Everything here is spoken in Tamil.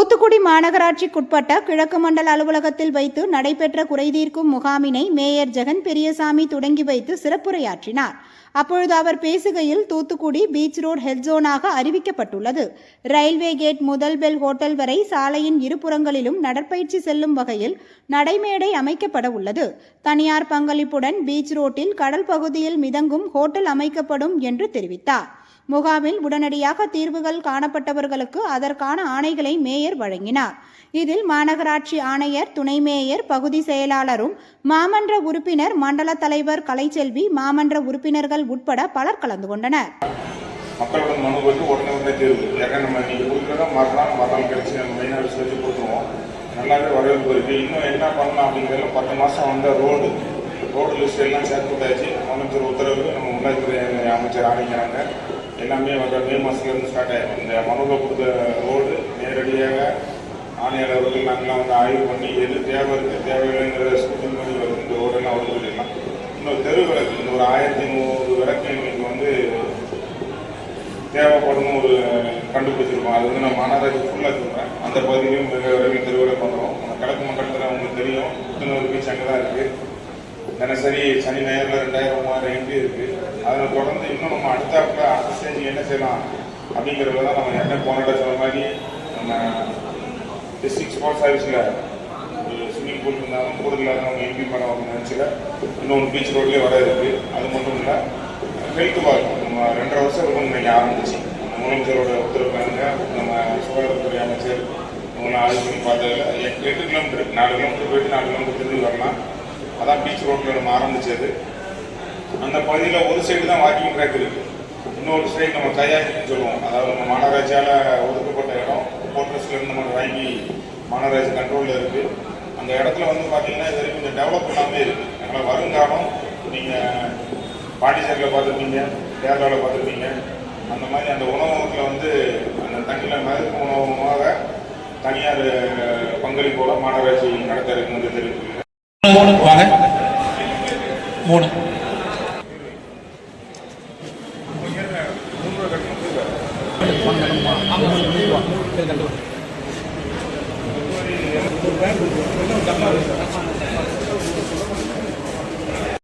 தூத்துக்குடி மாநகராட்சிக்குட்பட்ட கிழக்கு மண்டல அலுவலகத்தில் வைத்து நடைபெற்ற குறைதீர்க்கும் முகாமினை மேயர் ஜெகன் பெரியசாமி தொடங்கி வைத்து சிறப்புரையாற்றினார். அப்பொழுது அவர் பேசுகையில் தூத்துக்குடி பீச் ரோட் ஹெட் ஜோனாக அறிவிக்கப்பட்டுள்ளது. ரயில்வே கேட் முதல் பெல் ஹோட்டல் வரை சாலையின் இருபுறங்களிலும் நடற்பயிற்சி செல்லும் வகையில் நடைமேடை அமைக்கப்பட உள்ளது. தனியார் பங்களிப்புடன் பீச் ரோட்டில் கடல் பகுதியில் மிதங்கும் ஹோட்டல் அமைக்கப்படும் என்று தெரிவித்தார். முகாமில் உடனடியாக தீர்வுகள் காணப்பட்டவர்களுக்கு அதற்கான ஆணைகளை மேயர் வழங்கினார். இதில் மாநகராட்சி ஆணையர் துணை மேயர் பகுதி செயலாளரும் மாமன்ற உறுப்பினர் மண்டல தலைவர் கலைச்செல்வி மாமன்ற உறுப்பினர்கள் உட்பட பலர் கலந்து கொண்டனர். மக்களோட மனு வந்து உடனே உடனே தீர்வு. ஏன்னா நம்ம நீங்கள் கொடுக்குறத மறுநாள் மறுநாள் கழிச்சு நம்ம மெயினாக விசாரிச்சு கொடுத்துருவோம். நல்லாவே வரவேற்பு இருக்குது இன்னும் என்ன பண்ணலாம் அப்படிங்கிறதுல பத்து மாதம் வந்த ரோடு ரோடு லிஸ்ட் எல்லாம் சேர்த்து விட்டாச்சு. அமைச்சர் உத்தரவு நம்ம உள்ளாட்சித்துறை அமைச்சர் ஆணைக்கிறாங்க. எல்லாமே வர மே மாதத்துலேருந்து ஸ்டார்ட் ஆயிடும் இந்த மனுவில் கொடுத்த ரோடு நேரடியாக ஆணையர் அவர்கள் நாங்களாம் வந்து ஆய்வு பண்ணி எது தேவை இருக்குது தேவையில்லைங்கிற ஸ்கூட்டிங் பண்ணி வரும் இந்த ரோடெல்லாம் வருது சொல்லிடலாம். இன்னொரு தெரு விளக்கு இந்த ஒரு ஆயிரத்தி நூறு விளக்கு எங்களுக்கு வந்து தேவைப்படும் ஒரு கண்டுபிடிச்சிருக்கோம். அது வந்து நான் மாநகராட்சி ஃபுல்லாக சொல்கிறேன் அந்த பகுதியிலும் மிக விரைவில் திருவிழா பண்ணுறோம் கிழக்கு மண்டலத்தில் அவங்களுக்கு தெரியும். புத்துணர்வு பீச் அங்கே தான் இருக்குது தினசரி சனி ஞாயிறில் ரெண்டாயிரம் அதில் தொடர்ந்து இன்னும் நம்ம அடுத்தாப்புல அடுத்த ஸ்டேஜ் என்ன செய்யலாம் அப்படிங்கிறத தான் நம்ம என்ன போனட சொன்ன மாதிரி நம்ம டிஸ்ட்ரிக்ட் ஸ்போர்ட்ஸ் சர்வீஸில் ஸ்விம்மிங் பூல் இருந்தாலும் கூட இல்லாதவங்க எம்பி பண்ண வரணும் நினச்சில. இன்னொன்று பீச் ரோட்லேயே வர இருக்குது அது மட்டும் இல்லை ஹெல்த் பார்க் நம்ம ரெண்டரை வருஷம் இருக்கும் இன்னைக்கு ஆரம்பிச்சு. முதலமைச்சரோட உத்தரவுக்காங்க நம்ம சுகாதாரத்துறை அமைச்சர் இவங்களாம் ஆய்வு பண்ணி பார்த்ததில் எட்டு எட்டு கிலோமீட்டர் நாலு கிலோமீட்டர் போயிட்டு நாலு கிலோமீட்டர் திரும்பி வரலாம். அதான் பீச் ரோட்டில் நம்ம ஆரம்பிச்சது. அந்த பகுதியில் ஒரு சைடு தான் வாக்கிங் ட்ராக் இருக்குது இன்னொரு சைடு நம்ம கயாக்கிங் சொல்லுவோம். அதாவது நம்ம மாநகராட்சியால் ஒதுக்கப்பட்ட இடம் போர்ட்ரஸ்லேருந்து நம்ம வாங்கி மாநகராட்சி கண்ட்ரோலில் இருக்குது அந்த இடத்துல வந்து பார்த்தீங்கன்னா இது வரைக்கும் கொஞ்சம் டெவலப் பண்ணாமே இருக்குது அதனால் வருங்காலம் நீங்கள் பாண்டிச்சேரியில் பார்த்துருப்பீங்க கேரளாவில் பார்த்துருப்பீங்க. அந்த மாதிரி அந்த உணவகத்தில் வந்து அந்த தண்ணியில் மதிப்பு உணவகமாக தனியார் பங்களிப்போட மாநகராட்சி நடத்த இருக்குன்னு தெரிவித்துக்கிறேன் மூணு. வாங்க மூணு மூன்று